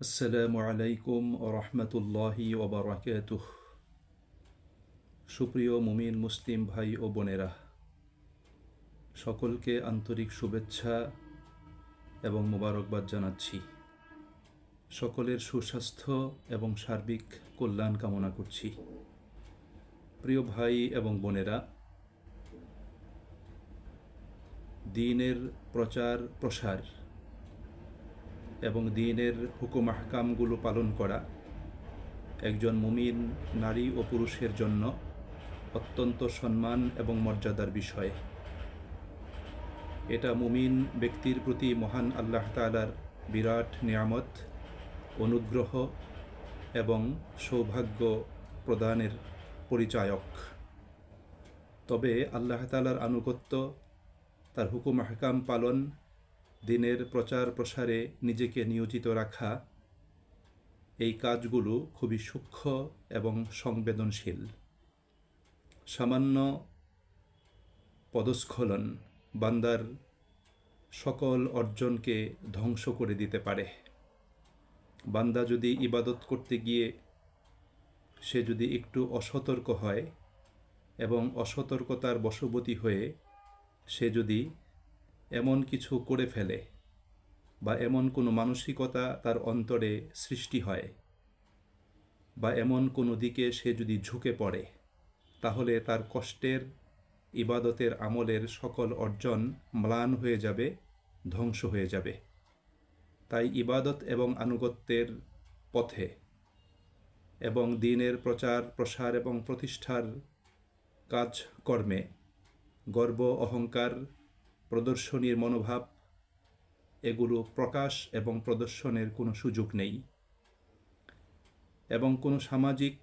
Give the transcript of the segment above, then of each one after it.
আসসালামু আলাইকুম রহমতুল্লাহি ওবরাকাতুহ সুপ্রিয় মুমিন মুসলিম ভাই ও বোনেরা, সকলকে আন্তরিক শুভেচ্ছা এবং মোবারকবাদ জানাচ্ছি। সকলের সুস্বাস্থ্য এবং সার্বিক কল্যাণ কামনা করছি। প্রিয় ভাই এবং বোনেরা, দিনের প্রচার প্রসার এবং দিনের হুকুম আহকামগুলো পালন করা একজন মুমিন, নারী ও পুরুষের জন্য অত্যন্ত সম্মান এবং মর্যাদার বিষয়। এটা মুমিন ব্যক্তির প্রতি মহান আল্লাহ তালার বিরাট নিয়ামত, অনুগ্রহ এবং সৌভাগ্য প্রদানের পরিচায়ক। তবে আল্লাহ তালার আনুগত্য, তার হুকুম আহকাম পালন দিনের প্রচার প্রসারে নিজেকে নিয়োজিত রাখা, এই কাজগুলো খুবই সূক্ষ্ম এবং সংবেদনশীল। সামান্য পদস্খলন বান্দার সকল অর্জনকে ধ্বংস করে দিতে পারে। বান্দা যদি ইবাদত করতে গিয়ে সে যদি একটু অসতর্ক হয় এবং অসতর্কতার বশবতী হয়ে সে যদি এমন কিছু করে ফেলে বা এমন কোনো মানসিকতা তার অন্তরে সৃষ্টি হয় বা এমন কোনো দিকে সে যদি ঝুঁকে পড়ে, তাহলে তার কষ্টের, ইবাদতের আমলের সকল অর্জন ম্লান হয়ে যাবে, ধ্বংস হয়ে যাবে। তাই ইবাদত এবং আনুগত্যের পথে এবং দিনের প্রচার, প্রসার এবং প্রতিষ্ঠার কাজকর্মে গর্ব, অহংকার প্রদর্শনীর মনোভাব, এগুলো প্রকাশ এবং প্রদর্শনের কোনো সুযোগ নেই। এবং কোনো সামাজিক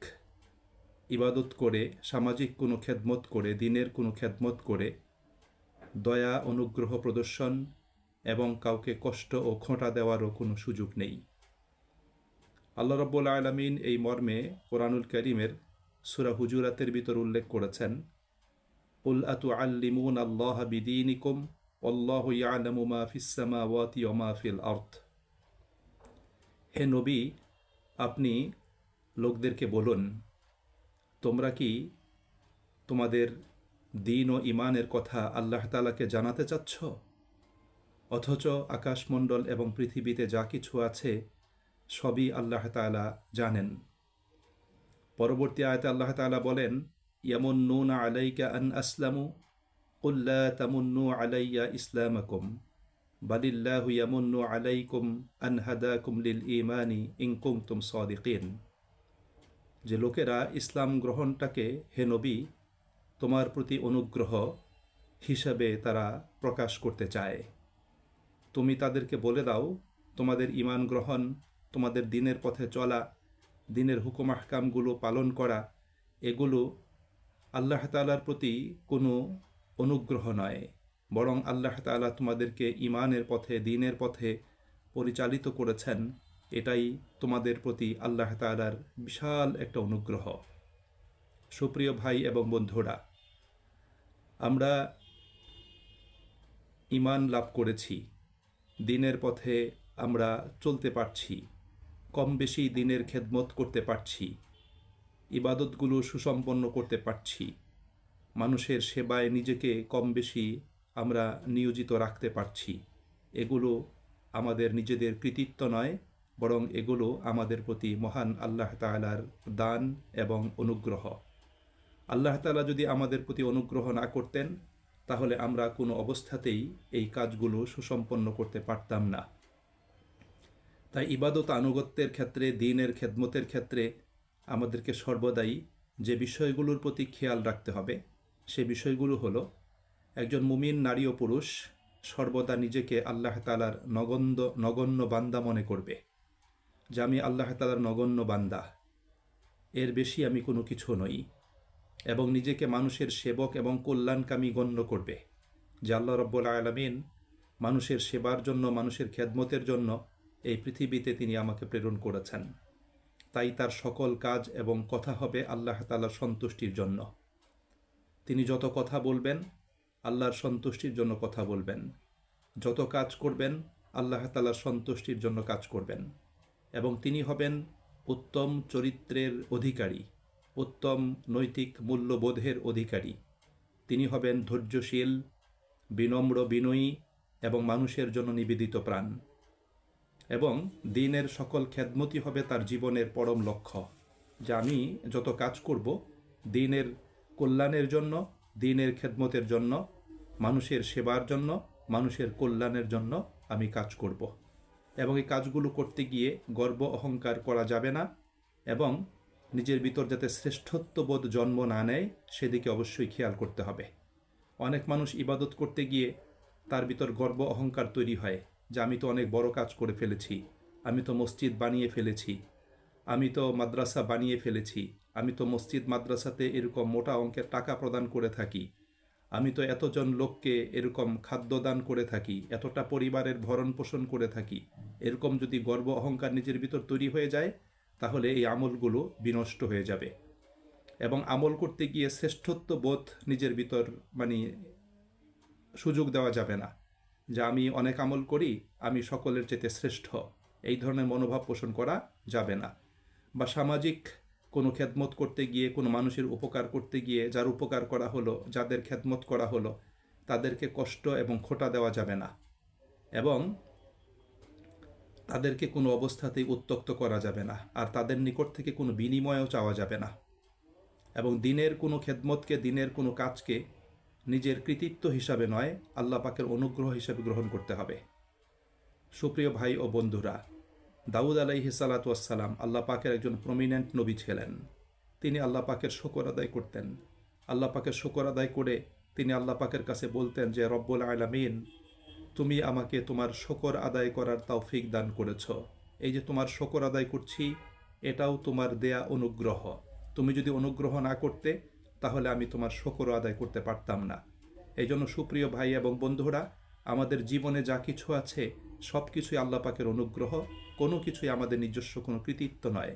ইবাদত করে, সামাজিক কোনো খেদমত করে, দিনের কোনো খেদমত করে, দয়া, অনুগ্রহ, প্রদর্শন এবং কাউকে কষ্ট ও খোঁটা দেওয়ারও কোনো সুযোগ নেই। আল্লাহ রব্বুল আলমিন এই মর্মে কোরআনুল করিমের সুরা হুজুরাতের ভিতর উল্লেখ করেছেন আতু আল্লিমুন আল্লাহ বিদিনিকুম অল্লাহ ইয়ালামু মা ফিস সামাওয়াতি ওয়া মা ফিল হে নবী, আপনি লোকদেরকে বলুন, তোমরা কি তোমাদের দিন ও ইমানের কথা আল্লাহ তালাকে জানাতে চাচ্ছ? অথচ আকাশমণ্ডল এবং পৃথিবীতে যা কিছু আছে সবই আল্লাহ তালা জানেন। পরবর্তী আয়তে আল্লাহ তালা বলেন ইয়ামুন নুন আলাইকা আন আসলামু কুল্লা তামুন্নু আলাইয়া ইসলামাকুম, বালিল্লাহু ইয়ামুন্নু আলাইকুম আন হাদাকুম লিল ইমানি ইনকুম তুম সদিকিন। যে লোকেরা ইসলাম গ্রহণটাকে হে নবী, তোমার প্রতি অনুগ্রহ হিসাবে তারা প্রকাশ করতে চায়। তুমি তাদেরকে বলে দাও, তোমাদের ইমান গ্রহণ, তোমাদের দিনের পথে চলা, দিনের হুকুম আহকামগুলো পালন করা, এগুলো আল্লাহ তালার প্রতি কোনো অনুগ্রহ নয়, বরং আল্লাহ তালা তোমাদেরকে ইমানের পথে, দিনের পথে পরিচালিত করেছেন। এটাই তোমাদের প্রতি আল্লাহ তালার বিশাল একটা অনুগ্রহ। সুপ্রিয় ভাই এবং বন্ধুরা, আমরা ইমান লাভ করেছি, দিনের পথে আমরা চলতে পারছি কম বেশি দিনের খেদমত করতে পারছি। ইবাদতগুলো সুসম্পন্ন করতে পারছি। মানুষের সেবায় নিজেকে কম বেশি আমরা নিয়োজিত রাখতে পারছি। এগুলো আমাদের নিজেদের কৃতিত্ব নয়, বরং এগুলো আমাদের প্রতি মহান আল্লাহ তালার দান এবং অনুগ্রহ। আল্লাহ তালা যদি আমাদের প্রতি অনুগ্রহ না করতেন, তাহলে আমরা কোনো অবস্থাতেই এই কাজগুলো সুসম্পন্ন করতে পারতাম না। তাই ইবাদত আনুগত্যের ক্ষেত্রে, দিনের খেদমতের ক্ষেত্রে আমাদেরকে সর্বদাই যে বিষয়গুলোর প্রতি খেয়াল রাখতে হবে, সে বিষয়গুলো হলো, একজন মুমিন নারী ও পুরুষ সর্বদা নিজেকে আল্লাহ তালার নগণ্য নগণ্য বান্দা মনে করবে। যে আমি আল্লাহ তালার নগণ্য বান্দা, এর বেশি আমি কোনো কিছু নই এবং নিজেকে মানুষের সেবক এবং কল্যাণকামী গণ্য করবে। যে আল্লাহ রব্বুল আলমিন মানুষের সেবার জন্য, মানুষের খেদমতের জন্য এই পৃথিবীতে তিনি আমাকে প্রেরণ করেছেন। তাই তার সকল কাজ এবং কথা হবে আল্লাহ তালার সন্তুষ্টির জন্য। তিনি যত কথা বলবেন, আল্লাহর সন্তুষ্টির জন্য কথা বলবেন। যত কাজ করবেন, আল্লাহ তালার সন্তুষ্টির জন্য কাজ করবেন। এবং তিনি হবেন উত্তম চরিত্রের অধিকারী, উত্তম নৈতিক মূল্যবোধের অধিকারী। তিনি হবেন ধৈর্যশীল, বিনম্র বিনয়ী এবং মানুষের জন্য নিবেদিত প্রাণ। এবং দিনের সকল খ্যাদমতি হবে তার জীবনের পরম লক্ষ্য, যে আমি যত কাজ করব, দিনের কল্যাণের জন্য, দিনের খেদমতের জন্য, মানুষের সেবার জন্য, মানুষের কল্যাণের জন্য আমি কাজ করব। এবং এই কাজগুলো করতে গিয়ে গর্ব অহংকার করা যাবে না এবং নিজের ভিতর যাতে শ্রেষ্ঠত্ববোধ জন্ম না নেয়, সেদিকে অবশ্যই খেয়াল করতে হবে। অনেক মানুষ ইবাদত করতে গিয়ে তার ভিতর গর্ব অহংকার তৈরি হয়। যে আমি তো অনেক বড় কাজ করে ফেলেছি। আমি তো মসজিদ বানিয়ে ফেলেছি। আমি তো মাদ্রাসা বানিয়ে ফেলেছি। আমি তো মসজিদ মাদ্রাসাতে এরকম মোটা অঙ্কের টাকা প্রদান করে থাকি। আমি তো এতজন লোককে এরকম খাদ্যদান করে থাকি, এতটা পরিবারের ভরণ পোষণ করে থাকি। এরকম যদি গর্ব অহংকার নিজের ভিতর তৈরি হয়ে যায়, তাহলে এই আমলগুলো বিনষ্ট হয়ে যাবে। এবং আমল করতে গিয়ে শ্রেষ্ঠত্ব বোধ নিজের ভিতর মানে সুযোগ দেওয়া যাবে না। যে আমি অনেক আমল করি, আমি সকলের চেতে শ্রেষ্ঠ। এই ধরনের মনোভাব পোষণ করা যাবে না। বা সামাজিক কোনো খেদমত করতে গিয়ে, কোনো মানুষের উপকার করতে গিয়ে যার উপকার করা হলো, যাদের খেদমত করা হলো, তাদেরকে কষ্ট এবং খোটা দেওয়া যাবে না। এবং তাদেরকে কোনো অবস্থাতেই উত্তক্ত করা যাবে না। আর তাদের নিকট থেকে কোনো বিনিময়ও চাওয়া যাবে না। এবং দিনের কোনো খেদমতকে, দিনের কোনো কাজকে নিজের কৃতিত্ব হিসাবে নয়, আল্লাহ পাকের অনুগ্রহ হিসাবে গ্রহণ করতে হবে। সুপ্রিয় ভাই ও বন্ধুরা, দাউদ আলাইহি সালাতাম আল্লাহ পাকের একজন প্রমিনেন্ট নবী ছিলেন। তিনি আল্লাহ পাকের শকর আদায় করতেন। আল্লাহ পাকের শকর আদায় করে তিনি আল্লাহ পাকের কাছে বলতেন যে, রব্বুল আলামিন, তুমি আমাকে তোমার শকর আদায় করার তৌফিক দান করেছ। এই যে তোমার শকর আদায় করছি, এটাও তোমার দেয়া অনুগ্রহ। তুমি যদি অনুগ্রহ না করতে তাহলে আমি তোমার শকর আদায় করতে পারতাম না। এই জন্য সুপ্রিয় ভাই এবং বন্ধুরা, আমাদের জীবনে যা কিছু আছে, সব কিছুই আল্লাহ পাকের অনুগ্রহ, কোনো কিছুই আমাদের নিজস্ব কোনো কৃতিত্ব নয়।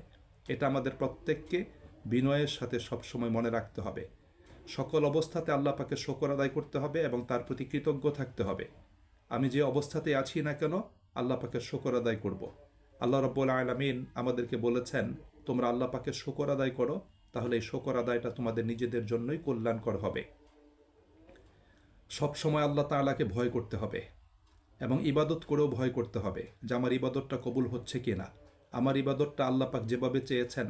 এটা আমাদের প্রত্যেককে বিনয়ের সাথে সবসময় মনে রাখতে হবে। সকল অবস্থাতে আল্লাহ পাকে শকর আদায় করতে হবে এবং তার প্রতি কৃতজ্ঞ থাকতে হবে। আমি যে অবস্থাতে আছি না কেন, আল্লাহ পাকের শকর আদায় করব। আল্লাহ রব্বুল আলমিন আমাদেরকে বলেছেন, তোমরা আল্লাহ পাকের শকর আদায় করো তাহলে শকর আদায়টা তোমাদের নিজেদের জন্যই কল্যাণকর হবে। সব সময় আল্লাহ তাআলাকে ভয় করতে হবে এবং ইবাদত করেও ভয় করতে হবে যে আমার ইবাদতটা কবুল হচ্ছে কি না আমার ইবাদতটা আল্লাহ পাক যেভাবে চেয়েছেন,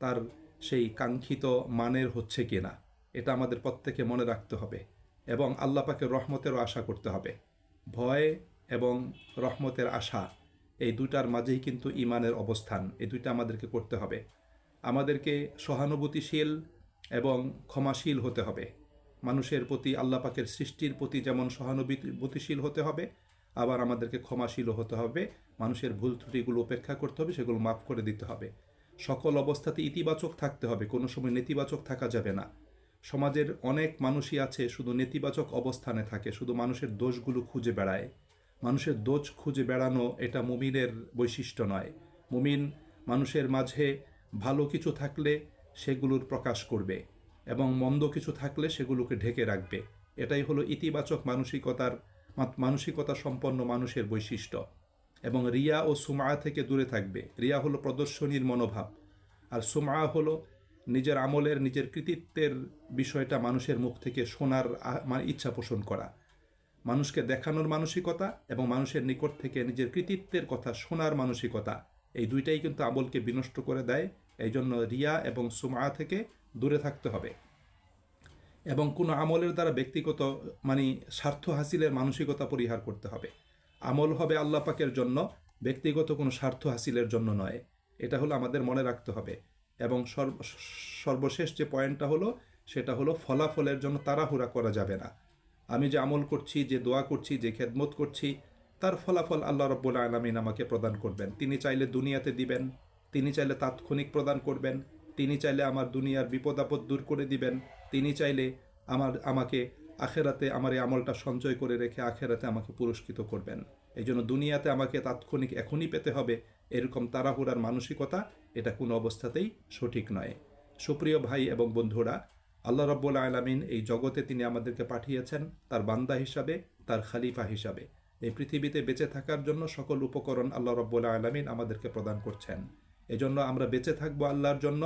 তার সেই কাঙ্ক্ষিত মানের হচ্ছে কি না এটা আমাদের প্রত্যেকে মনে রাখতে হবে এবং আল্লাহ পাকের রহমতেরও আশা করতে হবে। ভয় এবং রহমতের আশা, এই দুটার মাঝেই কিন্তু ইমানের অবস্থান, এই দুইটা আমাদেরকে করতে হবে। আমাদেরকে সহানুভূতিশীল এবং ক্ষমাশীল হতে হবে। মানুষের প্রতি আল্লাহ পাকের সৃষ্টির প্রতি যেমন সহানুভূতিশীল হতে হবে, আবার আমাদেরকে ক্ষমাশীলও হতে হবে। মানুষের ভুল ত্রুটিগুলো উপেক্ষা করতে হবে, সেগুলো মাফ করে দিতে হবে। সকল অবস্থাতে ইতিবাচক থাকতে হবে, কোনো সময় নেতিবাচক থাকা যাবে না। সমাজের অনেক মানুষই আছে, শুধু নেতিবাচক অবস্থানে থাকে, শুধু মানুষের দোষগুলো খুঁজে বেড়ায়। মানুষের দোষ খুঁজে বেড়ানো এটা মুমিনের বৈশিষ্ট্য নয়। মুমিন মানুষের মাঝে ভালো কিছু থাকলে সেগুলোর প্রকাশ করবে এবং মন্দ কিছু থাকলে সেগুলোকে ঢেকে রাখবে। এটাই হলো ইতিবাচক মানসিকতার মানসিকতা সম্পন্ন মানুষের বৈশিষ্ট্য। এবং রিয়া ও সুমা থেকে দূরে থাকবে। রিয়া হলো প্রদর্শনীর মনোভাব। আর সুমা হলো নিজের আমলের, নিজের কৃতিত্বের বিষয়টা মানুষের মুখ থেকে শোনার ইচ্ছা পোষণ করা। মানুষকে দেখানোর মানসিকতা এবং মানুষের নিকট থেকে নিজের কৃতিত্বের কথা শোনার মানসিকতা। এই দুইটাই কিন্তু আমলকে বিনষ্ট করে দেয়। এই জন্য রিয়া এবং সুমা থেকে দূরে থাকতে হবে। এবং কোনো আমলের দ্বারা ব্যক্তিগত মানে স্বার্থ হাসিলের মানসিকতা পরিহার করতে হবে। আমল হবে আল্লাহ পাকের জন্য, ব্যক্তিগত কোনো স্বার্থ হাসিলের জন্য নয়। এটা হলো আমাদের মনে রাখতে হবে। এবং সর্বশেষ যে পয়েন্টটা হলো, সেটা হলো ফলাফলের জন্য তাড়াহুড়া করা যাবে না। আমি যে আমল করছি, যে দোয়া করছি, যে খেদমত করছি তার ফলাফল আল্লাহ রব্বুল আলমিন আমাকে প্রদান করবেন। তিনি চাইলে দুনিয়াতে দিবেন, তিনি চাইলে তাৎক্ষণিক প্রদান করবেন, তিনি চাইলে আমার দুনিয়ার বিপদ আপদ দূর করে দিবেন, তিনি চাইলে আমার, আমাকে আখেরাতে আমার এই আমলটা সঞ্চয় করে রেখে আখেরাতে আমাকে পুরস্কৃত করবেন। এই জন্য দুনিয়াতে আমাকে তাৎক্ষণিক এখনই পেতে হবে, এরকম তাড়াহুড়ার মানসিকতা এটা কোনো অবস্থাতেই সঠিক নয়। সুপ্রিয় ভাই এবং বন্ধুরা, আল্লাহ রব্বুল আলমিন এই জগতে তিনি আমাদেরকে পাঠিয়েছেন তার বান্দা হিসাবে, তার খালিফা হিসাবে। এই পৃথিবীতে বেঁচে থাকার জন্য সকল উপকরণ আল্লাহ রব্বুল আলমিন আমাদেরকে প্রদান করছেন। এজন্য আমরা বেঁচে থাকব আল্লাহর জন্য,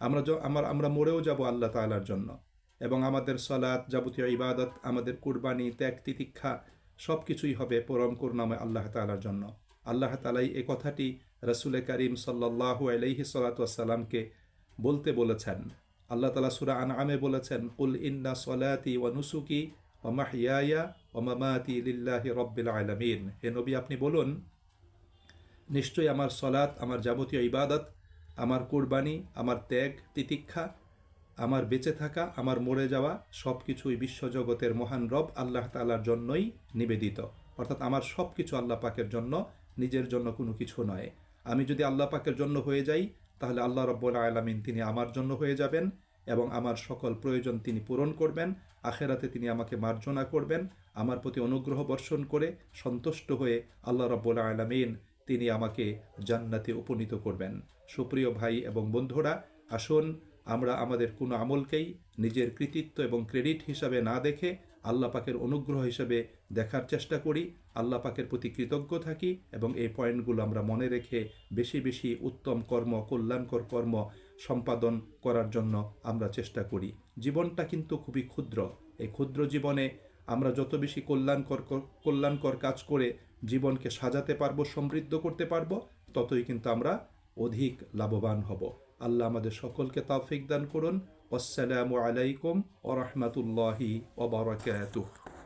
আমরা আমার আমরা মরেও যাব আল্লাহ তাআলার জন্য। এবং আমাদের সলাৎ যাবতীয় ইবাদত, আমাদের কুরবানি, ত্যাগ, তিতিক্ষা সব কিছুই হবে পরম করুণাময় আল্লাহ তাআলার জন্য। আল্লাহ তালাই এ কথাটি রসুলে করিম সাল্লাহু আলহি সালাতামকে বলতে বলেছেন। আল্লাহ তালা সুরা আনআমে বলেছেন, কুল ইন্না সলাতি ওয়া নুসুকি ওয়া মাহিয়ায়া ওয়া মামাতি লিল্লাহি রব্বিল আলামিন। হে নবী, আপনি বলুন, নিশ্চয়ই আমার সলাৎ আমার যাবতীয় ইবাদত, আমার কুরবানি, আমার ত্যাগ, তিতিক্ষা, আমার বেঁচে থাকা, আমার মরে যাওয়া সব কিছুই বিশ্বজগতের মহান রব আল্লাহ তালার জন্যই নিবেদিত। অর্থাৎ আমার সব কিছু আল্লাহ পাকের জন্য, নিজের জন্য কোনো কিছু নয়। আমি যদি আল্লাহ পাকের জন্য হয়ে যাই, তাহলে আল্লাহ রব্বুল আলমিন তিনি আমার জন্য হয়ে যাবেন। এবং আমার সকল প্রয়োজন তিনি পূরণ করবেন। আখেরাতে তিনি আমাকে মার্জনা করবেন। আমার প্রতি অনুগ্রহ বর্ষণ করে সন্তুষ্ট হয়ে আল্লাহ রব্বুল আলমিন তিনি আমাকে জান্নাতে উপনীত করবেন। সুপ্রিয় ভাই এবং বন্ধুরা, আসুন আমরা আমাদের কোনো আমলকেই নিজের কৃতিত্ব এবং ক্রেডিট হিসাবে না দেখে আল্লাহ পাকের অনুগ্রহ হিসাবে দেখার চেষ্টা করি। আল্লাহ পাকের প্রতি কৃতজ্ঞ থাকি এবং এই পয়েন্টগুলো আমরা মনে রেখে বেশি বেশি উত্তম কর্ম, কল্যাণকর কর্ম সম্পাদন করার জন্য আমরা চেষ্টা করি। জীবনটা কিন্তু খুবই ক্ষুদ্র। এই ক্ষুদ্র জীবনে আমরা যত বেশি কল্যাণকর কল্যাণকর কাজ করে জীবনকে সাজাতে পারব, সমৃদ্ধ করতে পারব, ততই কিন্তু আমরা অধিক লাভবান হব। আল্লাহ আমাদের সকলকে তাফিক দান করুন। আসসালামু আলাইকুম ও রহমতুল্লাহি ওবরাকাতুহ